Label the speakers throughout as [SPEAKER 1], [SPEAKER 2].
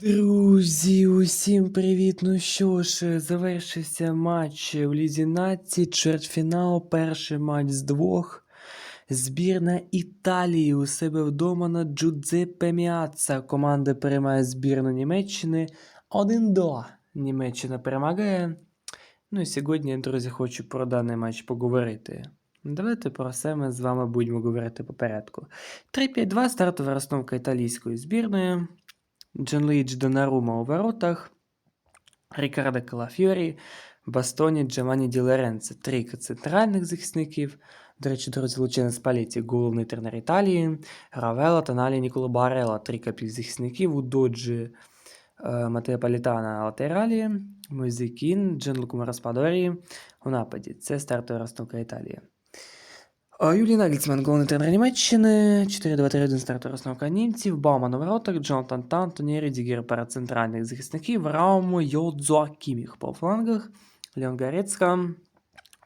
[SPEAKER 1] Друзі, усім привіт! Ну що ж, завершився матч в Лізі Нації, чвертьфінал, перший матч з двох. Збірна Італії у себе вдома на Джудзеппе Міацца. Команда переймає збірну Німеччини 1-2. Німеччина перемагає. Ну і сьогодні, друзі, хочу про даний матч поговорити. Давайте про все ми з вами будемо говорити по порядку. 3-5-2 стартова розстановка італійської збірної. Джанлуїдж Донарума у воротах, Рікардо Калафьорі, Бастоні, Джованні Ді Лоренцо. Трійка центральних захисників. До речі, друзі, Лучено Спаліті, головний тренер Італії, Равело, Тоналі, Ніколо Барело. Трійка півзахисників у Доджі е, Матео Палітана латералі, Мойзекін, Джанлуку Мараспадорі у нападі. Це стартова розстановка Італії. А Юлій Нагельцман, головний тренер Німеччини, 4-2-3-1 стартова розстановка німців, Бауман у воротах, Джонатан Тантоні, Рідігер перед центральних захисників, Раумо, Йодзуа Кіміх по флангах, Леон Гарецька,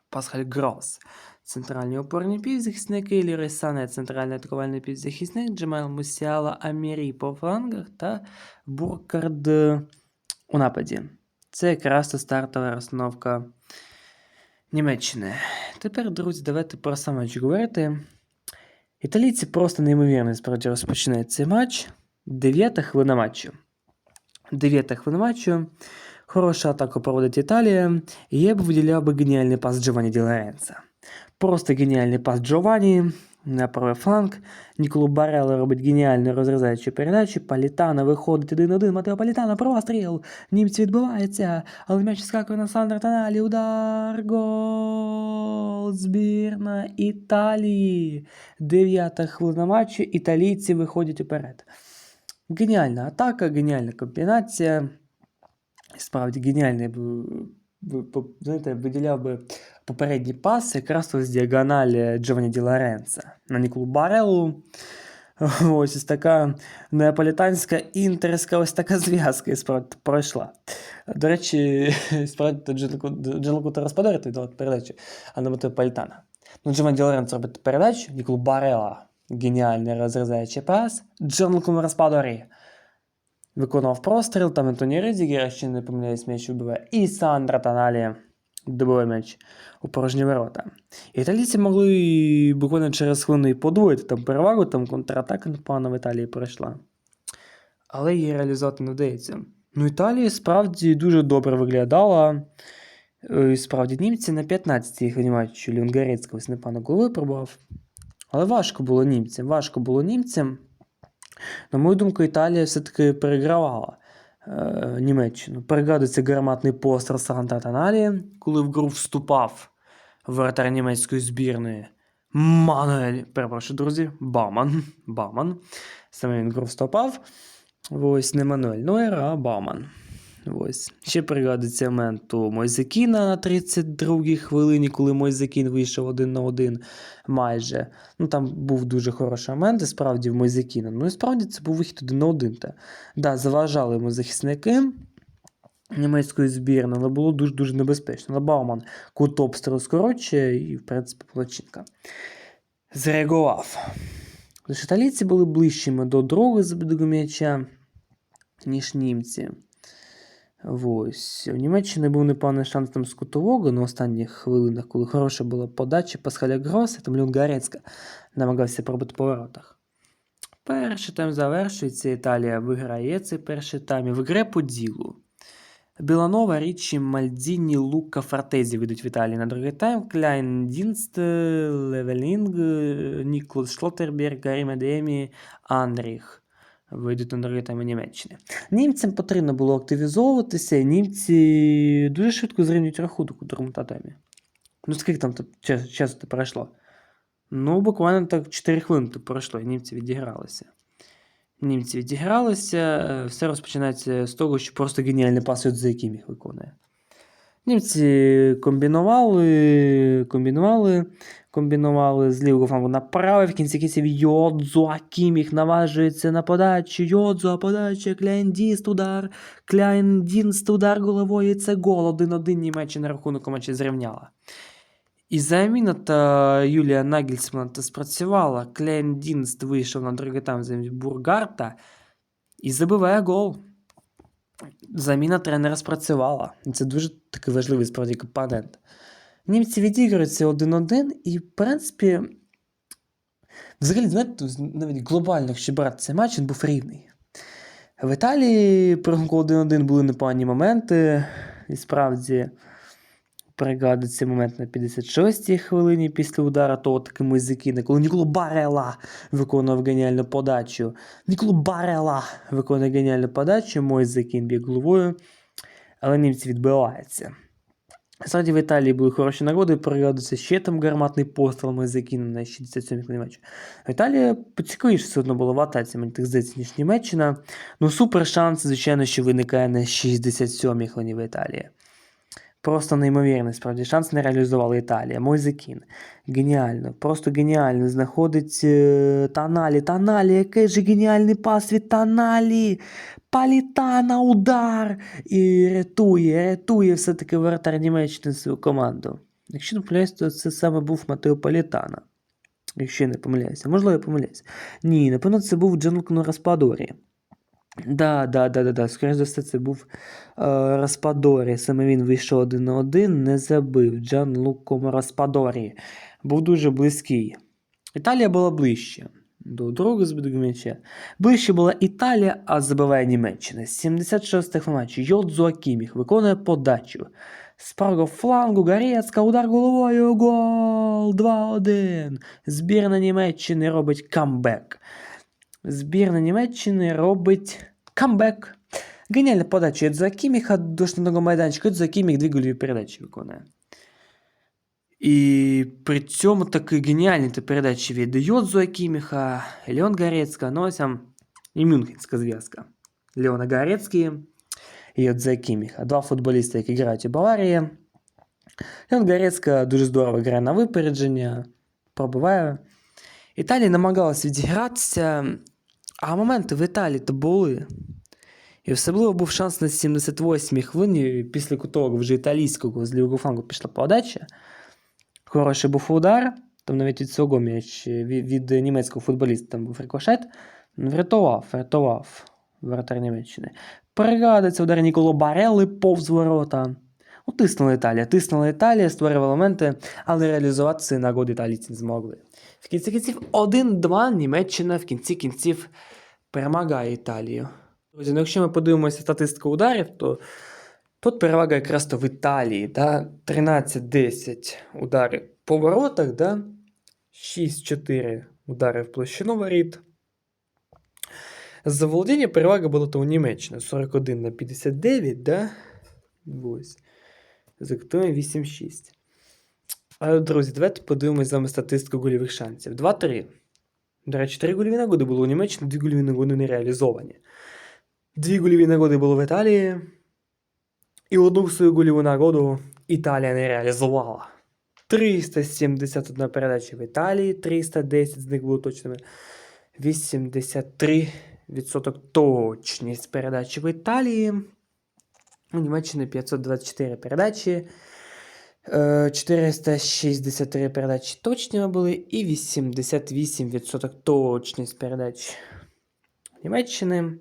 [SPEAKER 1] Пасхаль Грос. Центральні опорні півзахисники, Лірой Сане, центральний атакувальний півзахисник, Джемел Мусіала Амірі по флангах та Буркард у нападі. Це якраз та стартова розстановка Німеччини. Тепер, друзі, давайте про сам матч говорити. Італійці просто неймовірно справді розпочинають цей матч. Дев'ята хвилина матчу. Дев'ята хвилина матчу. Хороша атаку проводить Італія. І я б виділяв би геніальний пас Джованні Ді Лоренцо. Просто геніальний пас Джованні на правий фланг. Ніколо Барело робить геніальну розрізаючу передачу. Палітана виходить 1-1. Матео Палітана простріл. Німці відбиваються. Але м'яч скакує на Сандра Тоналі. Удар. Гол. Збірна Італії. Дев'ята хвилина матчу. Італійці виходять уперед. Геніальна атака, геніальна комбінація. Справді геніальний знаєте, виділяв би попередній пас якраз ось з діагоналі Джованні Ді Лоренцо на Ніколу Барелу. Ось ось така неаполітанська інтерська ось така зв'язка і справді пройшла. До речі, справді Джанлуку Тараспадорі той дав передачу, а не Матео Палітана. Ну, Джованні Ді Лоренцо робить передачу, Ніколу Барела геніальний розрізаючий пас, Джанлуку Распадорі виконав простріл, там Антоні Ридігер, ще не помиляюсь, м'яч вибиває, і Сандра Тоналі добиває м'яч у порожні ворота. Італійці могли буквально через хвилину і подвоїти там перевагу, там контратака непогано в Італії пройшла. Але її реалізувати не вдається. Ну, Італія справді дуже добре виглядала. Е, і Справді німці на 15-й хвилині матчу Леон Гарецького ось непогано голови пробував. Але важко було німцям. Важко було німцям. На мою думку, Італія все-таки перегравала е, Німеччину. Пригадується гарматний постріл Санта Таналі, коли в гру вступав вратар німецької збірної Мануель. Перепрошую, друзі, Бауман. Баман. Саме він гру вступав. Ось не Мануель Нойер, а Бауман. Ось. Ще пригадується у Мойзекіна на 32-й хвилині, коли Мойзекін вийшов один на один майже. Ну там був дуже хороший момент, і справді в Мойзекіна. Ну і справді це був вихід один на один. Та. Да, заважали йому захисники німецької збірної, але було дуже-дуже небезпечно. Бауман кут обстрілу скорочує і, в принципі, Плачинка зреагував. Тож італійці були ближчими до другого забігу м'яча, ніж німці. Ось. У Німеччини був непоганий шанс там з кутового на останніх хвилинах, коли хороша була подача Пасхаля Гроса, там Люн Гарецька намагався пробити по воротах. Перший тайм завершується, Італія виграє цей перший тайм і виграє по ділу. Біланова, Річі, Мальдіні, Лука, Фортезі ведуть в Італії на другий тайм. Кляйн, Дінст, Левелінг, Ніклус Шлоттерберг, Гаррі Медемі, Андріх вийдуть на тайм Німеччини. Німцям потрібно було активізовуватися, німці дуже швидко зрівнюють рахунок у другому таймі. Ну, скільки там часу то пройшло? Ну, буквально так 4 хвилини пройшло, і німці відігралися. Німці відігралися, е, все розпочинається з того, що просто геніальний пас яким їх виконує. Німці комбінували, комбінували, комбінували з лівого флангу на правий, в кінці кінців Йодзу Акіміх наважується на подачу, Йодзу, подача, Кляйндіст, удар, Кляйндінст, удар головою, і це гол, 1-1 Німеччина рахунок матчі зрівняла. І заміна та Юлія Нагельсмана та спрацювала. Кляйндінст вийшов на другий тайм замість Бургарта і забиває гол. Заміна тренера спрацювала. Це дуже такий важливий справді компонент. Німці відіграються 1-1, і, в принципі, взагалі, знаєте, навіть глобально, якщо брати цей матч, він був рівний. В Італії рахунку 1-1 були непогані моменти, і справді пригадується цей момент на 56-й хвилині після удара того таки Мойзекіна, коли Ніколо Барела виконував геніальну подачу. Ніколо Барела виконує геніальну подачу, Мойзекін б'є головою, але німці відбиваються. Справді в Італії були хороші нагоди, пригадується ще там гарматний постріл Мойзекіна на 67-й хвилині матчу. В Італії поцікавіше все одно було в атаці, мені так здається, ніж Німеччина. Ну, супер шанс, звичайно, що виникає на 67-й хвилині в Італії. Просто неймовірний, справді, шанс не реалізувала Італія. Мойзекін. Геніально, просто геніально. Знаходить е, Таналі. Таналі, який же геніальний пас від Таналі. Палітана, удар. І рятує, рятує все-таки воротар Німеччини свою команду. Якщо не помиляюсь, то це саме був Матео Палітана. Якщо я не помиляюся. Можливо, я помиляюся. Ні, напевно, це був Джанлук Распадорі. Да, да, да, да, да. Скоріше за все, це був е, Распадорі. Саме він вийшов один на один, не забив. Джан Лукко Распадорі. Був дуже близький. Італія була ближче до другого збитого м'яча. Ближче була Італія, а забиває Німеччина. 76 матчі. Йодзу Акіміх виконує подачу. З флангу Гарецька, удар головою, гол! 2-1. Збірна Німеччини робить камбек. Збірна Німеччини робить камбек. Геніальна подача від Закіміха до штатного майданчика. Від Закіміх дві гольові передачі виконує. І при цьому такі геніальні ті передачі від Йодзу Акіміха, Леон Горецька, ну ось там і Мюнхенська зв'язка. Леона Горецький і Йодзу Акіміха. Два футболіста, які грають у Баварії. Леон Горецька дуже здорово грає на випередження, пробиває. Італія намагалась відігратися, а моменти в Італії то були. І особливо був шанс на 78-й хвилині, після кутового вже італійського з лівого флангу пішла подача. Хороший був удар, там навіть від цього м'яч від, німецького футболіста там був рикошет. Врятував, врятував воротар Німеччини. Пригадується удар Ніколо Барели повз ворота. Ну, тиснула Італія, тиснула Італія, створювала моменти, але реалізувати ці нагоди італійці не змогли. В кінці кінців 1-2 Німеччина в кінці кінців перемагає Італію. Друзі, ну якщо ми подивимося статистику ударів, то тут перевага якраз то в Італії. Да? 13-10 ударів по воротах, да? 6-4 удари в площину воріт. За володіння перевага була то у Німеччини 41 на 59, да? Ось. За 8-6. Друзі, давайте подивимось з вами статистику гольових шансів. 2-3. До речі, 3 гольові нагоди було у Німеччині, 2 гольові нагоди не реалізовані. Дві гольові нагоди було в Італії. І одну свою гольову нагоду Італія не реалізувала. 371 передача в Італії, 310 з них було точними. 83% точність передачі в Італії. У Німеччині 524 передачі. е, 463 передачі точними були і 88% точність передач Німеччини.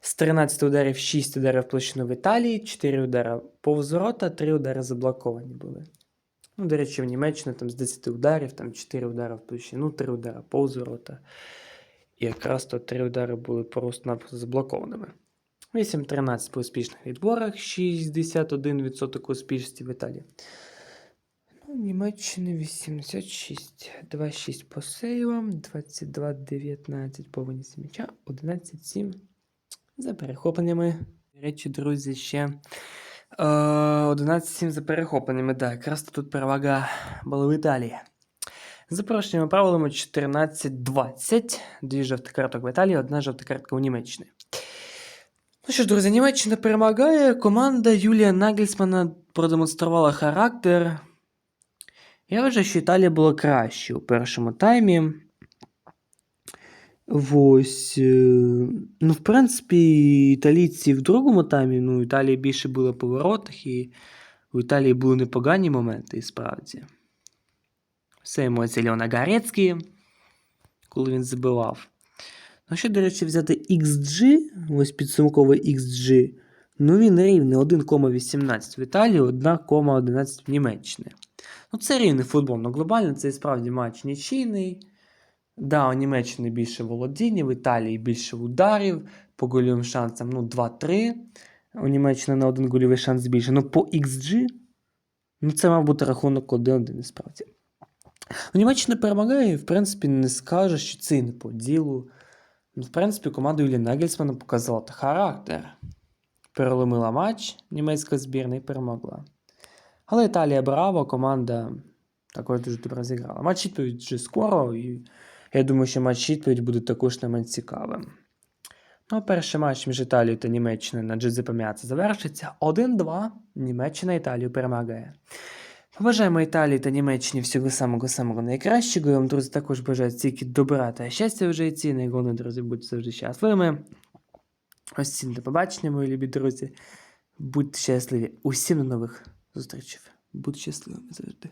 [SPEAKER 1] З 13 ударів 6 ударів площину в Італії, 4 удари повз ворота, 3 удари заблоковані були. Ну, до речі, в Німеччині там з 10 ударів, там 4 удари в площину, 3 удари повз ворота. І якраз то 3 удари були просто-напросто заблокованими. 8-13 по успішних відборах, 61% успішності в Італії. Ну, Німеччини 86, 2-6 по сейвам, 22-19 по винісі м'яча, 11-7 за перехопленнями. До речі, друзі, ще е, 11-7 за перехопленнями. Так, якраз тут перевага була в Італії. За порушеннями правилами 14-20. Дві жовті карток в Італії, одна жовта картка у Німеччині. Ну що ж, друзі, Німеччина перемагає. Команда Юлія Нагельсмана продемонструвала характер. Я вважаю, що Італія була краще у першому таймі. Ось. е, Ну, в принципі, італійці в другому таймі, ну, Італія більше була по воротах, і у Італії були непогані моменти, і справді. Все емоції Леона Гарецькі, коли він забивав. Ну, що, до речі, взяти XG, ось підсумковий XG, ну він рівний 1,18 в Італії, 1,11 в Німеччині. Ну, це рівний футбол, ну глобально це і справді матч нічийний. Да, у Німеччини більше володіння, в Італії більше ударів, по гольовим шансам ну, 2-3. У Німеччини на один гольовий шанс більше. Ну, по XG, ну це мав бути рахунок 1-1, насправді. У Німеччина перемагає, в принципі, не скаже, що це не по ділу. В принципі, команда Юлі Нагельсмана показала характер. Переломила матч німецька збірна і перемогла. Але Італія браво, команда також дуже добре зіграла. Матч відповідь вже скоро, і я думаю, що матч відповідь буде також не менш цікавим. Ну, перший матч між Італією та Німеччиною на Джузеппе Меаца завершиться 1-2. Німеччина Італію перемагає. Побажаємо Італії та Німеччині всього самого самого найкращого. Я вам, друзі, також бажаю тільки добра та щастя в житті. Найголовніше, друзі, будьте завжди щасливими. Ось всім до побачення, мої любі друзі. Будьте щасливі. Усім до нових зустрічей. Будьте щасливими завжди.